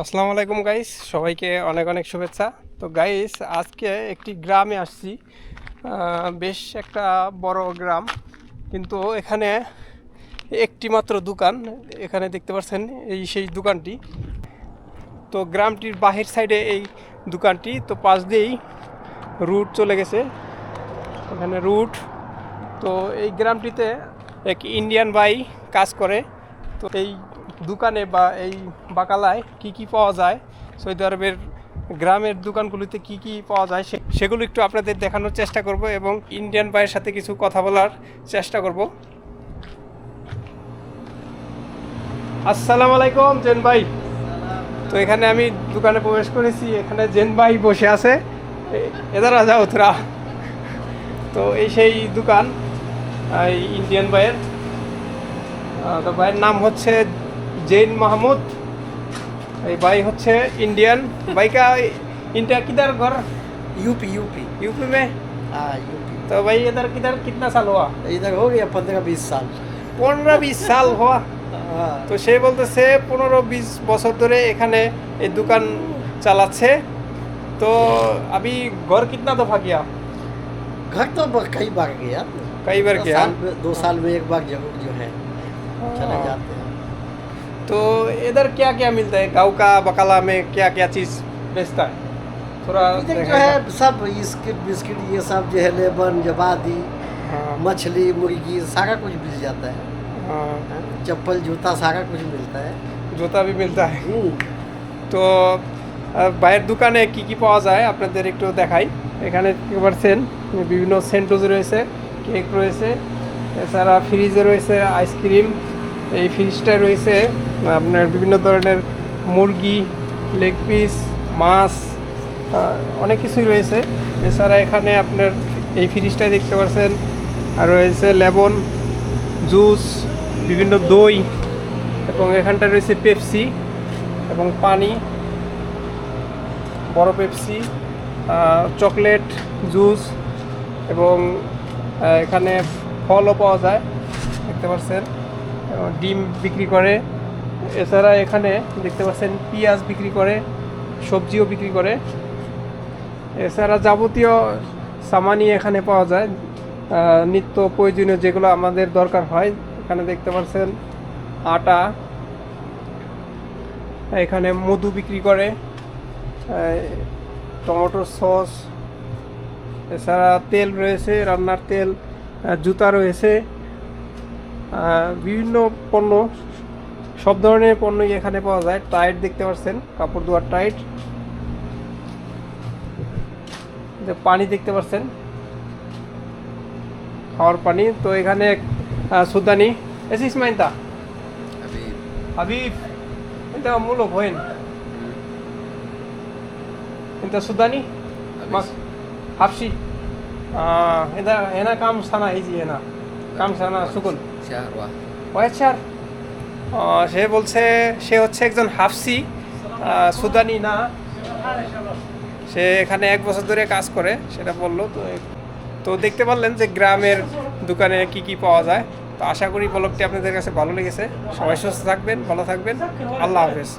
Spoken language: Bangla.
আসসালামু আলাইকুম গাইস সবাইকে অনেক অনেক শুভেচ্ছা। তো গাইস আজকে একটি গ্রামে আসছি। বেশ একটা বড় গ্রাম। কিন্তু এখানে একটি মাত্র দোকান। এখানে দেখতে পাচ্ছেন এই সেই দোকানটি। তো, গ্রামটির বাহির সাইডে এই দোকানটি। তো, পাশ দিয়েই রুট চলে গেছে। এখানে রুট তো, এই গ্রামটিতে এক ইন্ডিয়ান বাই কাজ করে। তো, এই দোকানে বা এই বাকালায় কি কি পাওয়া যায়? সৌদি আরবের গ্রামের দোকানগুলিতে কি কি পাওয়া যায় সেগুলো একটু আপনাদের দেখানোর চেষ্টা করব এবং ইন্ডিয়ান ভাইয়ের সাথে কিছু কথা বলার চেষ্টা করব। আসসালামু আলাইকুম জেন ভাই। তো এখানে আমি দোকানে প্রবেশ করেছি এখানে জেন ভাই বসে আছে। এ- এদারা যাও তোরা। তো এই সেই দোকান ইন্ডিয়ান ভাইয়ের। আহ, তো ভাইয়ের নাম হচ্ছে জৈন মাহমুদ এই ভাই হচ্ছে इंडियन भाई का इंडिया किधर घर यूपी यूपी यूपी में हाँ यूपी तो भाई इधर किधर कितना साल हुआ इधर हो गया पंद्रह बीस साल পনেরো বিশ সাল হওয়া हाँ তো সে বলতেছে পনেরো বিশ বছর ধরে এখানে এই দোকান চালাচ্ছে তো अभी घर कितना दफा किया घर तो ब- कई बार गया कई बार दो किया साल में- दो साल में एक बार जरूर जो है चले हाँ। जाते हैं तो इधर क्या क्या मिलता है गाँव का बकाला में क्या क्या चीज़ बेचता है थोड़ा इधर जो दिखाएगा? है सब बिस्किट बिस्किट ये सब जो है लेबन जबादी हाँ, मछली मुर्गी सारा कुछ मिल जाता है हाँ, हाँ, चप्पल जूता सारा कुछ मिलता है জুতা भी मिलता है हम्म, তো আহ, ভাইয়ের দোকানে কি কি পাওয়া যায় আপনাদের একটু দেখাই এখানে দেখতে পাচ্ছেন বিভিন্ন সেন্টোজ রয়েছে কেক রয়েছে এছাড়া ফ্রিজে রয়েছে আইসক্রিম এই ফ্রিজটায় রয়েছে আপনার বিভিন্ন ধরনের মুরগি লেগ পিস মাছ অনেক কিছুই রয়েছে। এছাড়া এখানে আপনার এই ফ্রিজটাই দেখতে পাচ্ছেন আর রয়েছে লেবন, জুস, বিভিন্ন দই এবং এখানটা রয়েছে পেপসি এবং পানি, বড় পেপসি চকলেট, জুস এবং এখানে ফলও পাওয়া যায়, দেখতে পাচ্ছেন ডিম বিক্রি করে। এছাড়া এখানে দেখতে পাচ্ছেন পেঁয়াজ বিক্রি করে, সবজিও বিক্রি করে। এছাড়া যাবতীয় সামানই এখানে পাওয়া যায়। নিত্য প্রয়োজনীয় যেগুলো আমাদের দরকার হয়, এখানে দেখতে পাচ্ছেন আটা, এখানে মধু বিক্রি করে টমেটোর সস, এছাড়া তেল রয়েছে, রান্নার তেল জুতা রয়েছে। বিভিন্ন পণ্য সব ধরনের পণ্যই এখানে পাওয়া যায়। টাইট দেখতে পাচ্ছেন কাপড় ধোয়ার টাইট পানি দেখতে পাচ্ছেন খাওয়ার পানি। তো এখানে সুদানি। এসে ইসমাইনতা হাবিব। এটা মূলক হইন এটা সুদানি। হাফসি। এটা এনা কাম সানা এই যে এনা। কাম সানা সুকুন ওয়াইট সে বলছে, সে হচ্ছে একজন হাফসি সুদানি না। সে এখানে এক বছর ধরে কাজ করে, সেটা বলল। তো তো দেখতে পারলেন যে গ্রামের দোকানে কি কি পাওয়া যায়। তো আশা করি ব্লগটি আপনাদের কাছে ভালো লেগেছে। সবাই সুস্থ থাকবেন, ভালো থাকবেন। আল্লাহ হাফেজ।